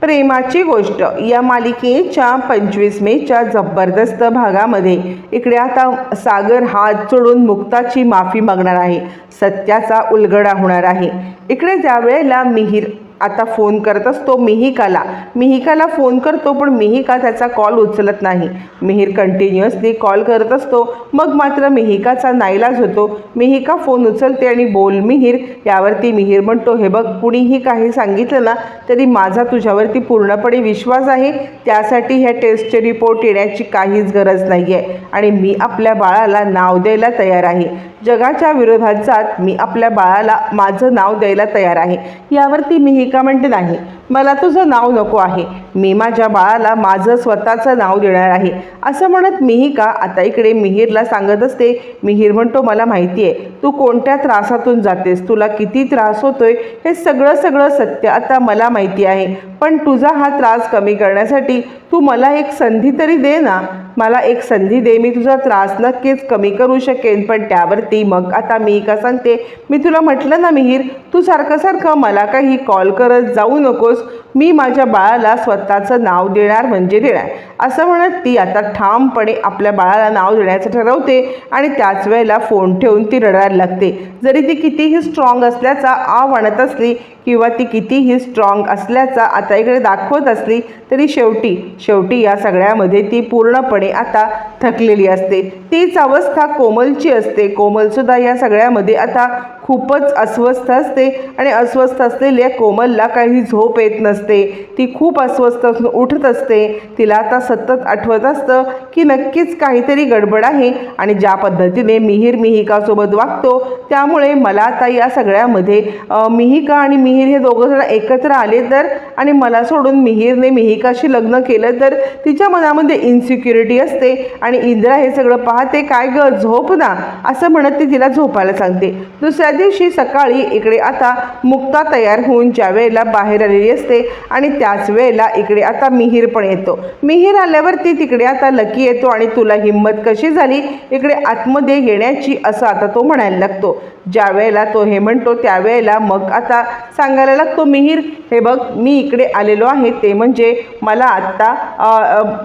प्रेमाची गोष्ट. या मालिकेच्या पंचवीस मेच्या जबरदस्त भागामध्ये इकडे आता सागर हात चोडून मुक्ताची माफी मागणार आहे. सत्याचा उलगडा होणार आहे. इकडे त्यावेळेला मिहीर आता फोन करत असतो मिहिकाला. मिहिकाला फोन करतो पण मिहिका त्याचा कॉल उचलत नाही. मिहीर कंटिन्युअसली कॉल करत असतो मग मात्र मिहिकाचा नाईलाज होतो. मिहिका फोन उचलते आणि बोल मिहीर यावरती मिहीर म्हणतो हे बघ कुणीही काही सांगितलं ना तरी माझा तुझ्यावरती पूर्णपणे विश्वास आहे. त्यासाठी ह्या टेस्टचे रिपोर्ट येण्याची काहीच गरज नाही आहे आणि मी आपल्या बाळाला नाव द्यायला तयार आहे. जगाच्या विरोधात जात मी आपल्या बाळाला माझं नाव द्यायला तयार आहे. यावरती मिहिका म्हणते नाही मला तुझं नाव नको आहे. मी माझ्या बाळाला माझं स्वतःचं नाव देणार आहे. असं म्हणत मिहिका आता इकडे मिहीरला सांगत असते मिहीर म्हणतो मला माहिती आहे तू कोणत्या त्रासातून जातेस? तुला किती त्रास होतोय? हे सगळं सगळं सत्य आता मला माहिती आहे. पण तुझा हा त्रास कमी करण्यासाठी तू मला एक संधी तरी दे ना. मला एक संधी दे मी तुझा त्रास नक्कीच कमी करू शकेन. पण त्यावरती मग आता मी का सांगते मी तुला म्हटलं ना मिहीर तू सारखं सारखं मला काही कॉल करत जाऊ नकोस. मी माझ्या बाळाला स्वतःचं नाव देणार म्हणजे देणार. असं म्हणत ती आता ठामपणे आपल्या बाळाला नाव देण्याचं ठरवते आणि त्याच वेळेला फोन ठेवून ती रडायला लागते. जरी ती कितीही स्ट्रॉंग असल्याचा आ म्हणत असली किंवा ती कितीही स्ट्रॉंग असल्याचा आता इकडे दाखवत असली तरी शेवटी शेवटी या सगळ्यामध्ये ती पूर्णपणे आता थकलेली असते. तीच अवस्था कोमलची असते. कोमलसुद्धा या सगळ्यामध्ये आता खूपच अस्वस्थ असते आणि अस्वस्थ असलेल्या कोमलला काही झोप येत नसते. ती खूप अस्वस्थ असून उठत असते. तिला आता सतत आठवत असतं की नक्कीच काहीतरी गडबड आहे आणि ज्या पद्धतीने मिहीर मिहिकासोबत वागतो त्यामुळे मला आता या सगळ्यामध्ये मिहिका आणि मिहीर हे दोघं जण एकत्र आले तर आणि मला सोडून मिहीरने मिहिकाशी लग्न केलं तर तिच्या मनामध्ये इन्सिक्युरिटी असते आणि इंद्रा हे सगळं पाहते काय ग? झोप ना. असं म्हणत ती तिला झोपायला सांगते. दुसऱ्या दिवशी सकाळी इकडे आता मुक्ता तयार होऊन ज्या वेळेला बाहेर आलेली असते आणि त्याच वेळेला इकडे आता मिहीर पण येतो. मिहीर आल्यावरती तिकडे आता लकी येतो आणि तुला हिंमत कशी झाली? इकडे आतमध्ये येण्याची असं आता तो म्हणायला लागतो. ज्या वेळेला तो हे म्हणतो त्यावेळेला मग आता सांगायला लागतो मिहीर हे बघ मी इकडे आलेलो आहे ते म्हणजे मला आत्ता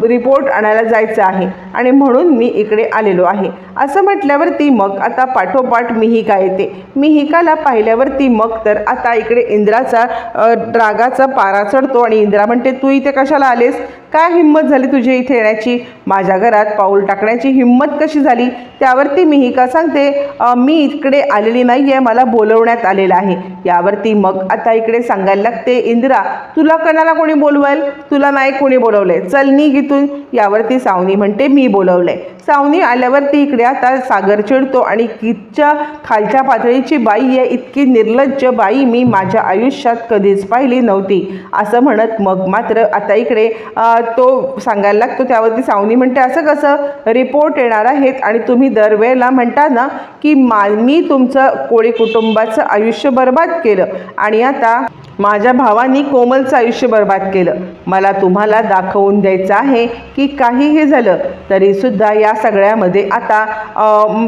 रिपोर्ट आणायला जायचं आहे आणि म्हणून मी इकडे आलेलो आहे. असं म्हटल्यावरती मग आता पाठोपाठ मिहिका येते. मिहिकाला पाहिल्यावरती मग तर आता इकडे इंद्राचा रागाचा पारा चढतो आणि इंद्रा म्हणते तू इथे कशाला आलेस? काय हिंमत झाली तुझी इथे येण्याची? माझ्या घरात पाऊल टाकण्याची हिंमत कशी झाली? त्यावरती मिहिका सांगते मी इकडे आलेली नाही आहे मला बोलवण्यात आलेलं आहे. यावरती मग आता इकडे सांगायला लागते इंदिरा तुला कणाला कोणी बोलवेल? तुला नाही कोणी बोलवलंय. चल नी गीतून यावरती सावनी म्हणते मी बोलवलंय. सावनी आल्यावरती इकडे आता सागर चिडतो आणि कितच्या खालच्या पातळीची बाई आहे इतकी निर्लज्ज बाई मी माझ्या आयुष्यात कधीच पाहिली नव्हती. असं म्हणत मग मात्र आता इकडे तो सांगायला लागतो त्यावरती सावनी म्हणते असं कसं? रिपोर्ट येणार आहेत आणि तुम्ही दरवेळेला म्हणता ना की मा मी तुमचं कोळी कुटुंबाचं आयुष्य बर्बाद केलं आणि आता माझ्या भावानी कोमलचं आयुष्य बर्बाद केलं. मला तुम्हाला दाखवून द्यायचं आहे की काहीही झालं तरीसुद्धा या सगळ्यामध्ये आता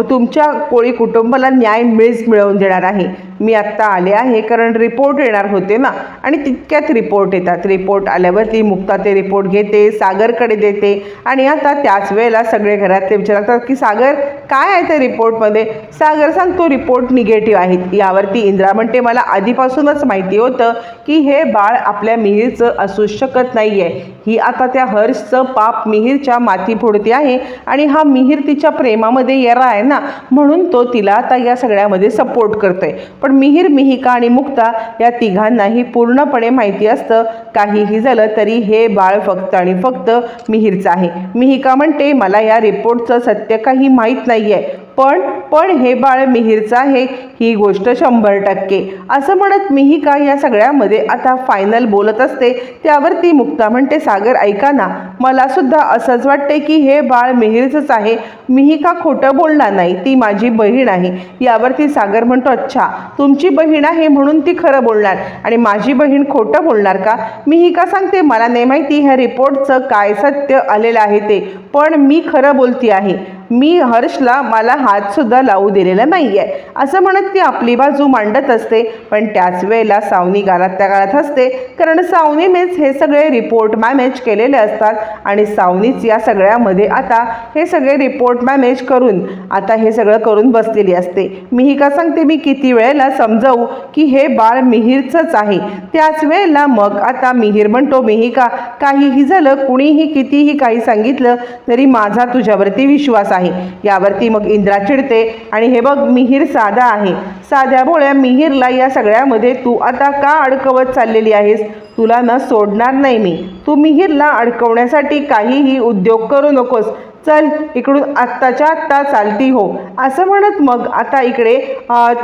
तुमच्या कोळी कुटुंबाला न्याय मिळच मिळवून देणार आहे. मी आत्ता आले आहे कारण रिपोर्ट येणार होते ना. आणि तितक्यात रिपोर्ट येतात. रिपोर्ट आल्यावरती मुक्ता ते रिपोर्ट घेते सागरकडे देते. आणि आता त्याच वेळेला सगळे घरातले विचारतात की सागर काय आहे त्या रिपोर्टमध्ये सागर सांगतो रिपोर्ट निगेटिव्ह आहेत यावरती इंद्रा म्हणते मला आधीपासूनच माहिती होतं की हे बाळ आपल्या मिहीरचं असू शकत नाही आहे ही आता त्या हर्षचं पाप मिहीरच्या मातीफोडती आहे आणि हा मिहीर तिच्या प्रेमामध्ये येरा आहे ना म्हणून तो तिला आता या सगळ्यामध्ये सपोर्ट करतोय. पण मिहीर मिहिका आणि मुक्ता या तिघांनाही पूर्णपणे माहिती असतं काहीही झालं तरी हे बाळ फक्त आणि फक्त मिहीरचं आहे. मिहिका म्हणते मला या रिपोर्टचं सत्य काही माहीत नाही आहे पण पण हे बाळ मिहीरचं आहे ही गोष्ट शंभर टक्के. असं म्हणत मिहिका या सगळ्यामध्ये आता फायनल बोलत असते. त्यावर ती मुक्ता म्हणते सागर ऐका ना मला सुद्धा असंच वाटते की हे बाळ मिहीरचंच आहे. मिहिका खोटं बोलणार नाही ती माझी बहीण आहे. यावरती सागर म्हणतो अच्छा तुमची बहीण आहे म्हणून ती खरं बोलणार. आणि माझी बहीण खोटं बोलणार का? मिहिका सांगते मला नाही माहिती ह्या रिपोर्टचं काय सत्य आलेलं आहे ते पण मी खरं बोलती आहे मी हर्षला मला हातसुद्धा लावू दिलेला नाही आहे असं म्हणत ती आपली बाजू मांडत असते पण त्याच वेळेला सावनी गालात त्या गाळात असते कारण सावनीनेच हे सगळे रिपोर्ट मॅनेज केलेले असतात आणि सावनीच या सगळ्यामध्ये आता हे सगळे रिपोर्ट मॅनेज करून आता हे सगळं करून बसलेली असते. मिहिका सांगते मी किती वेळेला समजावू की हे बाळ मिहीरचंच आहे. त्याच वेळेला मग आता मिहीर म्हणतो मिहिका काहीही झालं कुणीही कितीही काही सांगितलं तरी माझा तुझ्यावरती विश्वास आहे. यावरती मग इंद्रा चिडते आणि हे बघ मिहीर साधा आहे. साध्या भोळ्या मिहीरला या सगळ्यामध्ये तू आता का अडकवत चाललेली आहेस? तुला न सोडणार नाही मी. तू मिहीरला अडकवण्यासाठी काहीही उद्योग करू नकोस. चल इकडून आत्ताच्या आत्ता चालती हो. असं म्हणत मग आता इकडे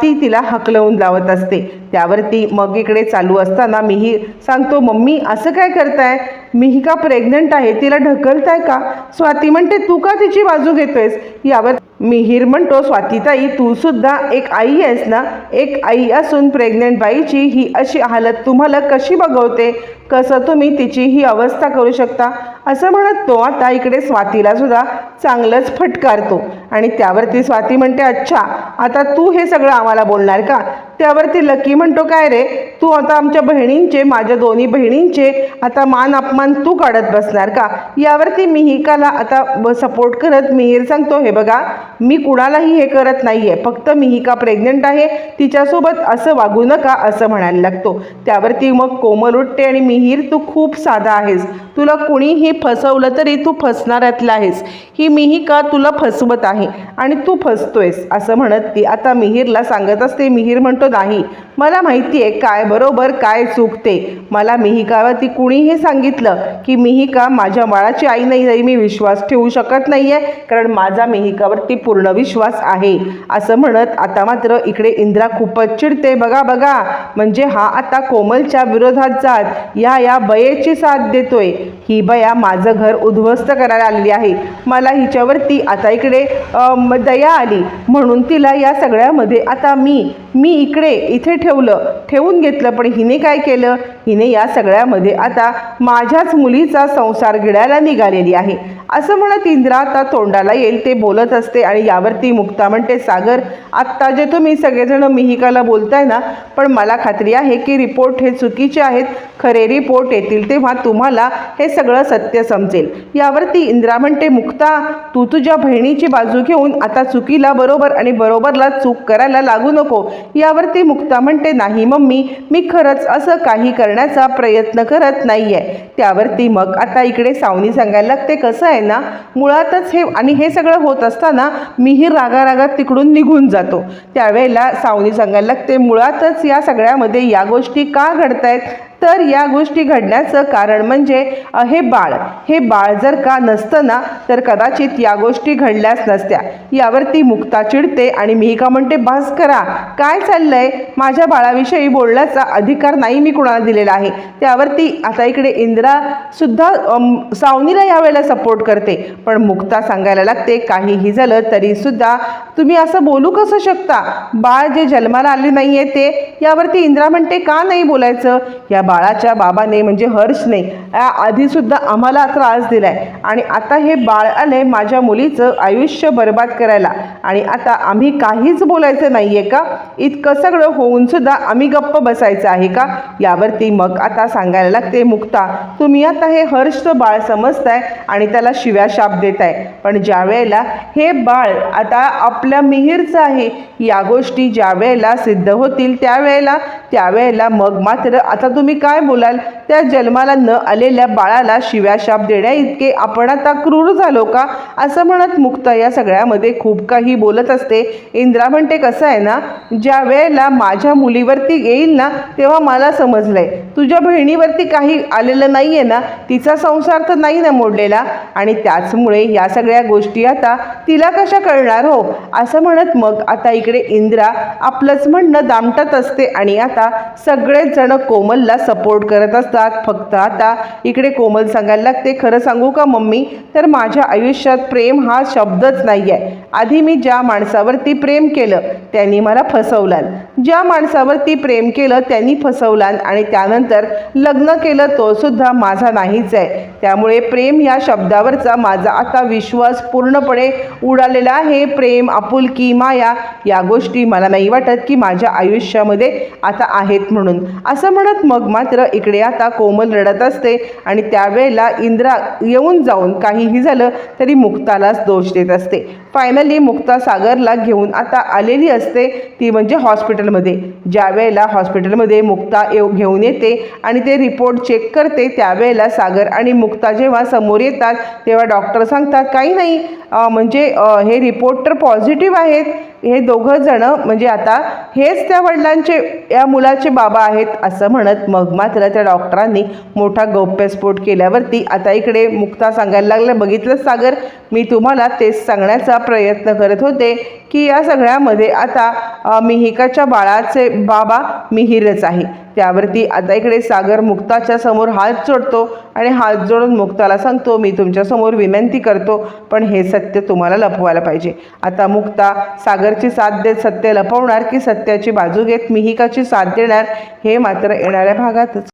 ती तिला हकलवून लावत असते. त्यावरती मग इकडे चालू असताना मीही सांगतो मम्मी असं काय करताय? मीही का प्रेग्नंट आहे? तिला ढकलताय का? स्वाती म्हणते तू का तिची बाजू घेतोयस? यावर मिहीर म्हणतो स्वातीताई तू सुद्धा एक आई आहेस ना? एक आई असून प्रेग्नंट बाईची ही अशी हालत तुम्हाला कशी बघवते? कसं तुम्ही तिची ही अवस्था करू शकता? असं म्हणत तो आता इकडे स्वातीला सुद्धा चांगलंच फटकारतो. आणि त्यावरती स्वाती म्हणते अच्छा आता तू हे सगळं आम्हाला बोलणार का? त्यावरती लकी म्हणतो काय रे तू आता आमच्या बहिणींचे माझ्या दोन्ही बहिणींचे आता मान अपमान तू काढत बसणार का? यावरती मिहिकाला आता सपोर्ट करत मिहीर सांगतो हे बघा मी कुणालाही हे करत नाही आहे फक्त मिहिका प्रेग्नंट आहे तिच्यासोबत असं वागू नका असं म्हणायला लागतो. त्यावरती मग कोमल उठते आणि मिहीर तू खूप साधा आहेस. तुला कुणीही फसवलं तरी तू फसणाऱ्यातला आहेस. की मीही का तुला फसवत आहे आणि तू फसतोयस असं म्हणत ती. आता मिहीरला सांगत असते मिहीर म्हणतो नाही मला माहिती आहे काय बरोबर काय चुकते मला मिहिकावरती कुणीही सांगितलं की मिहिका माझ्या बाळाची आई नाही तरी मी विश्वास ठेवू शकत नाही आहे कारण माझा मिहिकावरती पूर्ण विश्वास आहे. असं म्हणत आता मात्र इकडे इंद्रा खूपच चिडते. बघा बघा म्हणजे हा आता कोमलच्या विरोधात जात. या या बयेची साथ देतोय. ही बया माझं घर उद्ध्वस्त करायला आलेली आहे. मला हिच्यावरती आता इकडे दया आली. म्हणून तिला या सगळ्यामध्ये आता मी मी इकडे इथे ठेवलं ठेवून घेतलं. पण हिने काय केलं? हिने या सगळ्यामध्ये आता माझ्याच मुलीचा संसार गिळायला निघालेली आहे. असं म्हणत इंद्रा आता तोंडाला येईल ते बोलत असते आणि यावरती मुक्ता म्हणते सागर आत्ता जे तुम्ही सगळेजण मिहिकाला बोलताय ना पण मला खात्री आहे की रिपोर्ट हे चुकीचे आहेत. खरे रिपोर्ट येतील तेव्हा तुम्हाला हे सगळं सत्य समजेल. यावरती इंद्रा म्हणते मुक्ता तू तुझ्या बहिणीची बाजू घेऊन आता चुकीला बरोबर आणि बरोबरला चूक करायला लागू नको. यावरती मुक्ता म्हणते नाही मम्मी मी खरंच असं काही करण्याचा प्रयत्न करत नाही आहे त्यावरती मग आता इकडे सावनी सांगायला लागते कसं आहे ना मुळातच हे आणि हे सगळं होत असताना मीही रागारागात तिकडून निघून जातो. त्यावेळेला सावनी सांगायला लागते मुळातच या सगळ्यामध्ये या गोष्टी का घडतायत? तर या गोष्टी घडण्याचं कारण म्हणजे हे बाळ हे बाळ जर का नसतं ना तर कदाचित या गोष्टी घडल्याच नसत्या. यावरती मुक्ता चिडते आणि मी का म्हणते बास करा काय चाललंय? माझ्या बाळाविषयी बोलण्याचा अधिकार नाही मी कुणाला दिलेला आहे. त्यावरती आता इकडे इंदिरा सुद्धा सावनीला यावेळेला सपोर्ट करते. पण मुक्ता सांगायला लागते काहीही झालं तरी सुद्धा तुम्ही असं बोलू कसं शकता? बाळ जे जन्माला आले नाही आहे ते? यावरती इंद्रा म्हणते का नाही बोलायचं? या बाळाच्या बाबाने म्हणजे हर्षने आधीसुद्धा आम्हाला त्रास दिलाय. आणि आता हे बाळ आले माझ्या मुलीचं आयुष्य बर्बाद करायला. आणि आता आम्ही काहीच बोलायचं नाही आहे का? इतकं सगळं होऊन सुद्धा आम्ही गप्प बसायचं आहे का? यावरती मग आता सांगायला लागते मुक्ता तुम्ही आता हे हर्षचं बाळ समजताय आणि त्याला शिव्या शाप देताय. पण ज्या वेळेला हे बाळ आता आपल्या मिहीरचं आहे या गोष्टी ज्या वेळेला सिद्ध होतील त्यावेळेला त्यावेळेला मग मात्र आता तुम्ही काय बोलाल? त्या जन्माला न आलेल्या बाळाला शिव्याशाप देण्या इतके आपण आता क्रूर झालो का? असं म्हणत मुक्ता या सगळ्यामध्ये खूप काही बोलत असते. इंद्रा म्हणते कसं आहे ना ज्या वेळेला माझ्या मुलीवरती येईल ना तेव्हा मला समजलंय. तुझ्या बहिणीवरती काही आलेलं नाही आहे ना तिचा संसार तर नाही ना मोडलेला. आणि त्याचमुळे या सगळ्या गोष्टी आता तिला कशा कळणार हो? असं म्हणत मग आता इकडे इंद्रा आपलंच म्हणणं दामटत असते आणि आता सगळेच जण कोमलला सपोर्ट करत असतात. फक्त. आता इकडे कोमल सांगायला लागते खरं सांगू का मम्मी? तर माझ्या आयुष्यात प्रेम हा शब्दच नाही आहे आधी मी ज्या माणसावरती प्रेम केलं त्यांनी मला फसवलान. ज्या माणसावरती प्रेम केलं त्यांनी फसवलान. आणि त्यानंतर लग्न केलं तो सुद्धा माझा नाहीच आहे. त्यामुळे प्रेम या शब्दावरचा माझा आता विश्वास पूर्णपणे उडालेला आहे. प्रेम आपुलकी माया या गोष्टी मला नाही वाटत की माझ्या आयुष्यामध्ये आता आहेत म्हणून. असं म्हणत मग मात्र इकडे आता कोमल रडत असते आणि त्यावेळेला इंद्रा येऊन जाऊन काहीही झालं तरी मुक्तालाच दोष देत असते. फायनली मुक्ता सागरला घेऊन आता आलेली असते ती म्हणजे हॉस्पिटलमध्ये. ज्या वेळेला हॉस्पिटलमध्ये मुक्ता येऊ घेऊन येते आणि ते रिपोर्ट चेक करते त्यावेळेला सागर आणि मुक्ता जेव्हा समोर येतात तेव्हा डॉक्टर सांगतात काही नाही म्हणजे हे रिपोर्ट तर पॉझिटिव्ह आहेत. हे दोघं जण म्हणजे आता हेच त्या वडिलांचे या मुलाचे बाबा आहेत असं म्हणत मग मात्र त्या डॉक्टर डॉक्टरांनी मोठा गौप्यस्फोट केल्यावरती आता इकडे मुक्ता सांगायला लागलं बघितलं सागर मी तुम्हाला तेच सांगण्याचा प्रयत्न करत होते की या सगळ्यामध्ये आता मिहिकाच्या बाळाचे बाबा मिहीरच आहे. त्यावरती आता इकडे सागर मुक्ताच्या समोर हात जोडतो आणि हात जोडून मुक्ताला सांगतो मी तुमच्यासमोर विनंती करतो पण हे सत्य तुम्हाला लपवायला पाहिजे. आता मुक्ता सागरची साथ देत सत्य लपवणार की सत्याची बाजू घेत मिहिकाची साथ देणार हे मात्र येणाऱ्या भागातच.